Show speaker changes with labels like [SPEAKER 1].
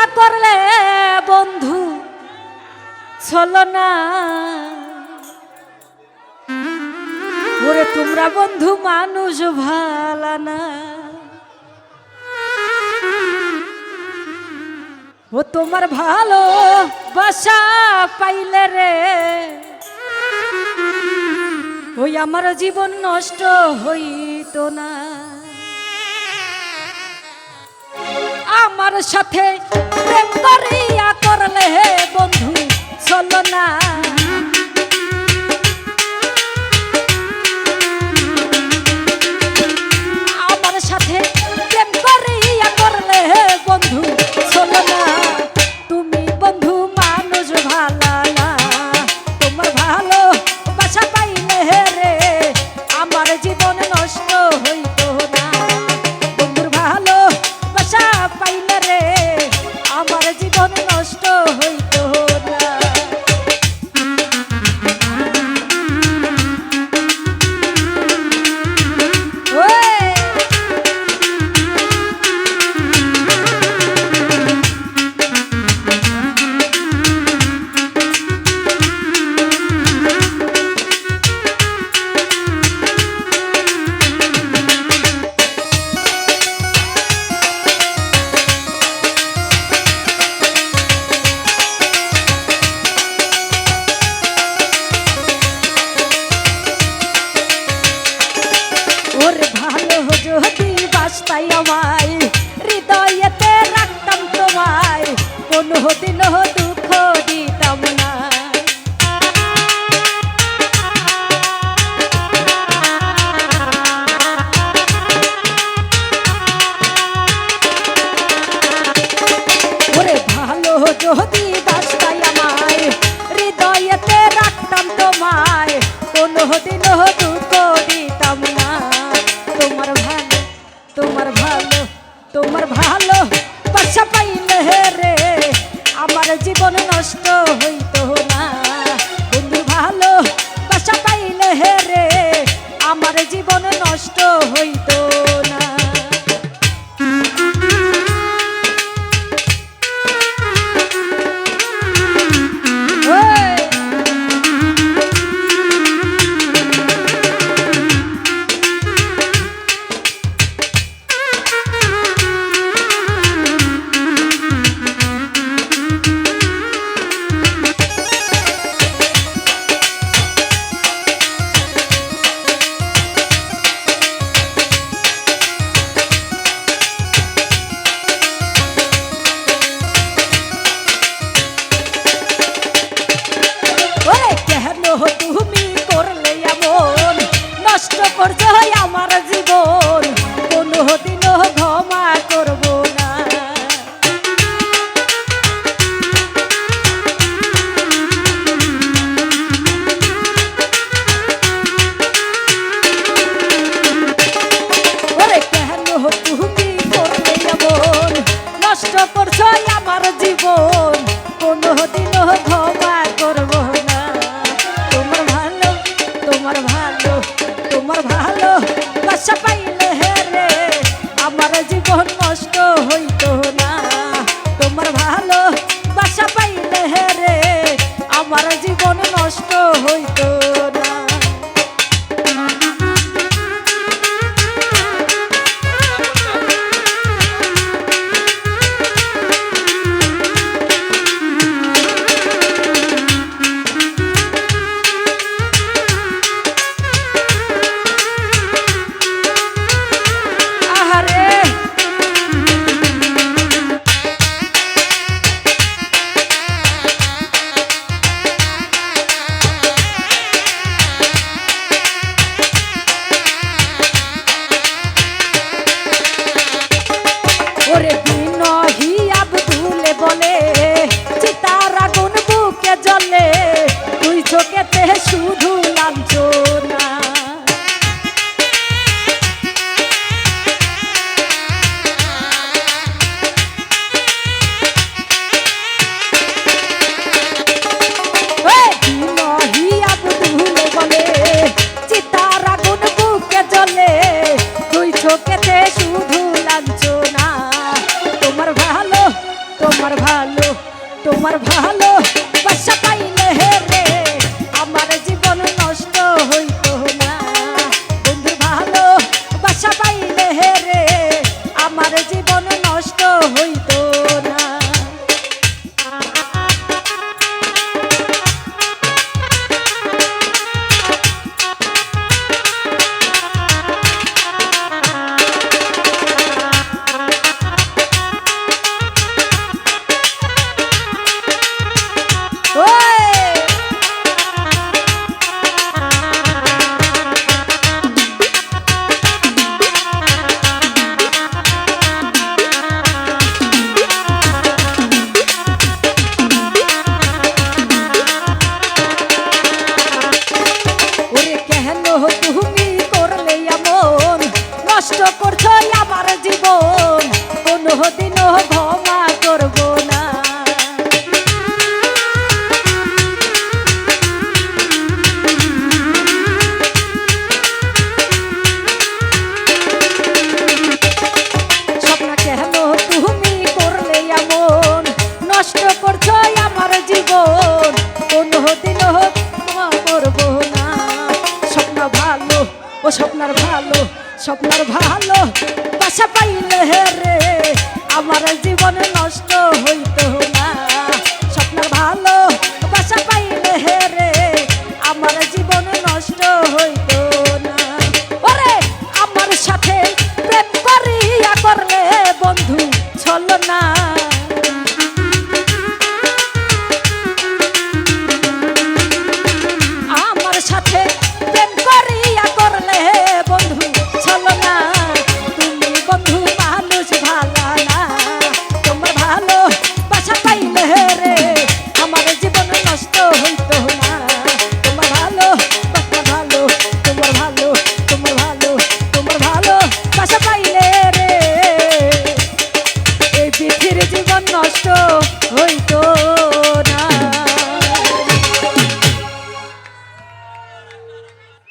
[SPEAKER 1] না করলে বন্ধু চলো না। ওরে তোমরা বন্ধু মানুষ ভালা না। ও তোমার ভালো বাসা পাইলে রে। ওই আমার জীবন নষ্ট হইতো না। তোমার সাথে প্রেম করিয়া করলে হে বন্ধু চলো না। কহ দিন হে রে আমার জীবন নষ্ট